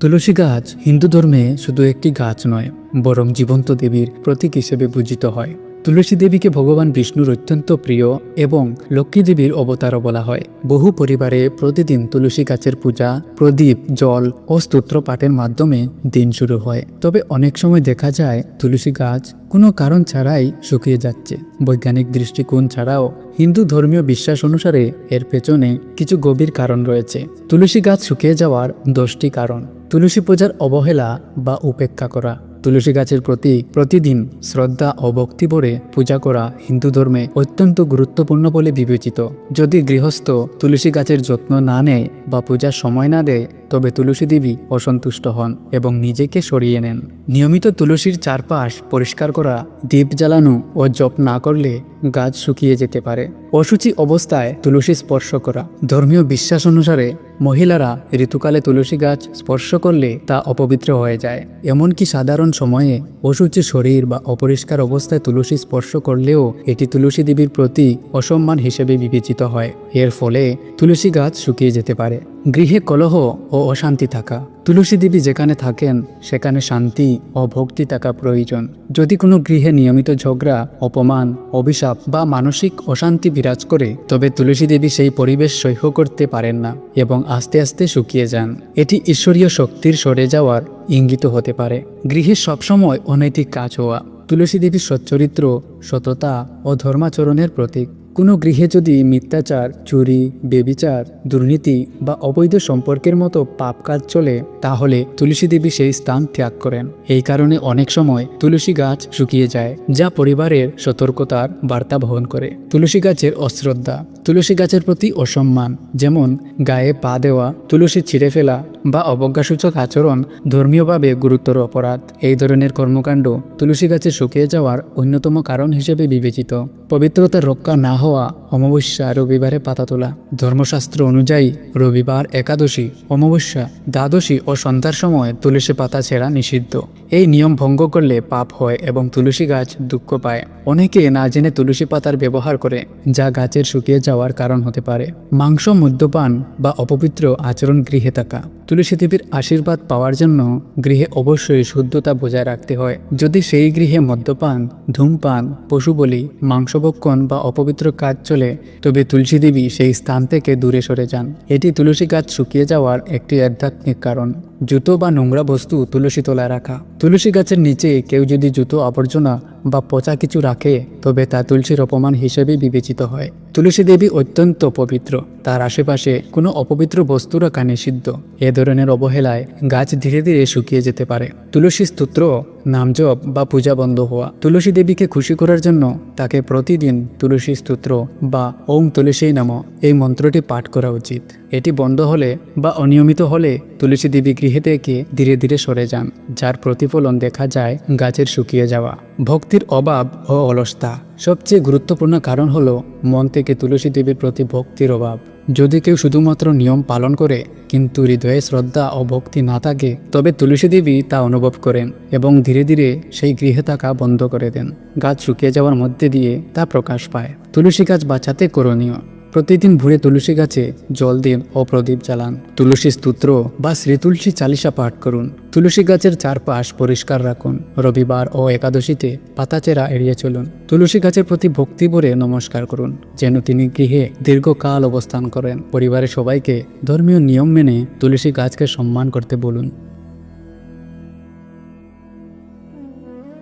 তুলসী গাছ হিন্দু ধর্মে শুধু একটি গাছ নয়, বরং জীবন্ত দেবীর প্রতীক হিসেবে পূজিত হয়। তুলসী দেবীকে ভগবান বিষ্ণুর অত্যন্ত প্রিয় এবং লক্ষ্মী দেবীর অবতারও বলা হয়। বহু পরিবারে প্রতিদিন তুলসী গাছের পূজা, প্রদীপ, জল ও স্তোত্র পাঠের মাধ্যমে দিন শুরু হয়। তবে অনেক সময় দেখা যায় তুলসী গাছ কোনো কারণ ছাড়াই শুকিয়ে যাচ্ছে। বৈজ্ঞানিক দৃষ্টিকোণ ছাড়াও হিন্দু ধর্মীয় বিশ্বাস অনুসারে এর পেছনে কিছু গভীর কারণ রয়েছে। তুলসী গাছ শুকিয়ে যাওয়ার দশটি কারণ। তুলসী পূজার অবহেলা বা উপেক্ষা করা। তুলসী গাছের প্রতি প্রতিদিন শ্রদ্ধা ও ভক্তি ভরে পূজা করা হিন্দু ধর্মে অত্যন্ত গুরুত্বপূর্ণ বলে বিবেচিত। যদি গৃহস্থ তুলসী গাছের যত্ন না নেয় বা পূজার সময় না দেয় তবে তুলসী দেবী অসন্তুষ্ট হন এবং নিজেকে সরিয়ে নেন। নিয়মিত তুলসীর চারপাশ পরিষ্কার করা, দীপ জ্বালানো ও জপ না করলে গাছ শুকিয়ে যেতে পারে। অসুচি অবস্থায় তুলসী স্পর্শ করা। ধর্মীয় বিশ্বাস অনুসারে মহিলারা ঋতুকালে তুলসী গাছ স্পর্শ করলে তা অপবিত্র হয়ে যায়। এমনকি সাধারণ সময়ে অসুচি শরীর বা অপরিষ্কার অবস্থায় তুলসী স্পর্শ করলেও এটি তুলসী দেবীর প্রতি অসম্মান হিসেবে বিবেচিত হয়। এর ফলে তুলসী গাছ শুকিয়ে যেতে পারে। গৃহে কলহ ও অশান্তি থাকা। তুলসী দেবী যেখানে থাকেন, সেখানে শান্তি ও ভক্তি থাকা প্রয়োজন। যদি কোনো গৃহে নিয়মিত ঝগড়া, অপমান, অভিশাপ বা মানসিক অশান্তি বিরাজ করে, তবে তুলসী দেবী সেই পরিবেশ সহ্য করতে পারেন না এবং আস্তে আস্তে শুকিয়ে যান। এটি ঈশ্বরীয় শক্তির সরে যাওয়ার ইঙ্গিত হতে পারে। গৃহে সবসময় অনৈতিক কাজ হওয়া, তুলসী দেবীর সচ্চরিত্র, সততা ও ধর্মাচরণের প্রতীক। কোনো গৃহে যদি মিথ্যাচার, চুরি, বেবিচার, দুর্নীতি বা অবৈধ সম্পর্কের মতো পাপ কাজ চলে, তাহলে তুলসী দেবী সেই স্থান ত্যাগ করেন। এই কারণে অনেক সময় তুলসী গাছ শুকিয়ে যায়, যা পরিবারের সতর্কতার বার্তা বহন করে। তুলসী গাছের অশ্রদ্ধা, তুলসী গাছের প্রতি অসম্মান, যেমন গায়ে পা দেওয়া, তুলসী ছিঁড়ে ফেলা বা অবজ্ঞাসূচক আচরণ ধর্মীয়ভাবে গুরুতর অপরাধ। এই ধরনের কর্মকাণ্ড তুলসী গাছে শুকিয়ে যাওয়ার অন্যতম কারণ হিসেবে বিবেচিত। পবিত্রতার রক্ষা না হওয়া অমাবস্যা রবিবারে পাতা তোলা। ধর্মশাস্ত্র অনুযায়ী রবিবার একাদশী, অমাবস্যা, দ্বাদশী ও সন্ধ্যার সময় তুলসী পাতা ছেঁড়া নিষিদ্ধ। এই নিয়ম ভঙ্গ করলে পাপ হয় এবং তুলসী গাছ দুঃখ পায়। অনেকে না জেনে তুলসী পাতার ব্যবহার করে, যা গাছের শুকিয়ে যাওয়ার কারণ হতে পারে। মাংস, মদ্যপান বা অপবিত্র আচরণ গৃহে থাকা। তুলসী দেবীর আশীর্বাদ পাওয়ার জন্য গৃহে অবশ্যই শুদ্ধতা বজায় রাখতে হয়। যদি সেই গৃহে মদ্যপান, ধূমপান পশু বলি মাংসভক্ষণ বা অপবিত্র কাজ চলে তবে তুলসী দেবী সেই স্থান থেকে দূরে সরে যান। এটি তুলসী গাছ শুকিয়ে যাওয়ার একটি আধ্যাত্মিক কারণ। জুতো বা নোংরা বস্তু তুলসী তলায় রাখা। তুলসী গাছের নিচে কেউ যদি জুতো, আবর্জনা বা পচা কিছু রাখে, তবে তা তুলসীর অপমান হিসেবে বিবেচিত হয়। তুলসী দেবী অত্যন্ত পবিত্র। তার আশেপাশে কোনো অপবিত্র বস্তু রাখা নিষিদ্ধ। এ ধরনের অবহেলায় গাছ ধীরে ধীরে শুকিয়ে যেতে পারে। তুলসী স্তোত্র, নামজপ বা পূজা বন্ধ হওয়া। তুলসী দেবীকে খুশি করার জন্য তাকে প্রতিদিন তুলসী স্তোত্র বা ওং তুলসী নাম এই মন্ত্রটি পাঠ করা উচিত। এটি বন্ধ হলে বা অনিয়মিত হলে তুলসী দেবী গৃহে থেকে ধীরে ধীরে সরে যান, যার প্রতিফলন দেখা যায় গাছের শুকিয়ে যাওয়া। ভক্তির অভাব ও অলসতা সবচেয়ে গুরুত্বপূর্ণ কারণ হলো মন থেকে তুলসী দেবীর প্রতি ভক্তির অভাব। যদি কেউ শুধুমাত্র নিয়ম পালন করে, কিন্তু হৃদয়ে শ্রদ্ধা ও ভক্তি না থাকে, তবে তুলসী দেবী তা অনুভব করেন এবং ধীরে ধীরে সেই গৃহে থাকা বন্ধ করে দেন। গাছ শুকিয়ে যাওয়ার মধ্যে দিয়ে তা প্রকাশ পায়। তুলসী গাছ বাঁচাতে করণীয়। প্রতিদিন ভোরে তুলসী গাছে জল দিন ও প্রদীপ জ্বালান। তুলসী স্তোত্র বা শ্রী তুলসী চালিসা পাঠ করুন। তুলসী গাছের চারপাশ পরিষ্কার রাখুন। রবিবার ও একাদশীতে পাতাচেরা এড়িয়ে চলুন। তুলসী গাছের প্রতি ভক্তি ভরে নমস্কার করুন। যেন তিনি গৃহে দীর্ঘকাল অবস্থান করেন। পরিবারের সবাইকে ধর্মীয় নিয়ম মেনে তুলসী গাছকে সম্মান করতে বলুন।